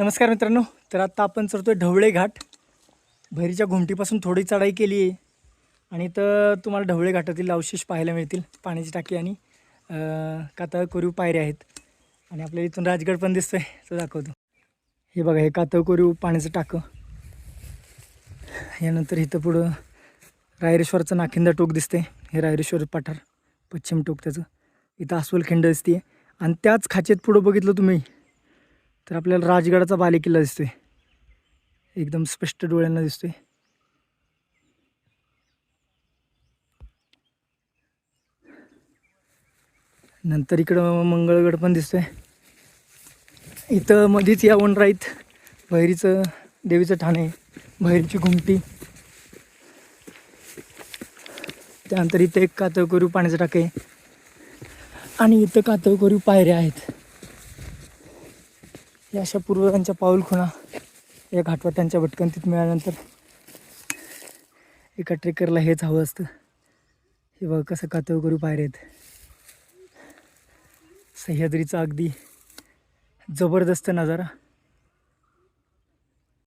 नमस्कार मित्रांनो तर आत्ता आपण चढतोय ढवळे घाट. भैरीच्या घुमटीपासून थोडी चढाई केली आहे. आणि तर तुम्हाला ढवळे घाटातील अवशेष पाहायला मिळतील पाण्याची टाकी आणि कातळ कोरीव पायऱ्या आहेत. आणि आपल्याला इथून राजगड पण दिसतोय तो दाखवतो. हे बघा हे कातळ कोरीव पाण्याचं टाकं. यानंतर इथं पुढं रायरेश्वरचं नाखिंदा टोक दिसते हे रायरेश्वर पठार पश्चिम टोक त्याचं. इथं अस्वल खिंड दिसते आणि त्याच खाचेत पुढं बघितलं तुम्ही तर आपल्याला राजगडाचा बालेकिल्ला दिसतोय. एकदम स्पष्ट डोळ्यांना दिसतोय. नंतर इकडं मंगळगड पण दिसतोय. इथं मध्येच या वनराईत भैरीचं देवीचं ठाणे भैरीची घुमटी. त्यानंतर इथं एक कातळ कोरीव पाण्याचं टाके आणि इथं कातळकोरीव पायऱ्या आहेत. या अशा पूर्वजांच्या पाऊलखुणा या घाटवाट्यांच्या भटकंतीत मिळाल्यानंतर एका ट्रेकरला हेच हवं असतं. हे बघ कसं कातव करू पायरेत सह्याद्रीचा अगदी जबरदस्त नजारा.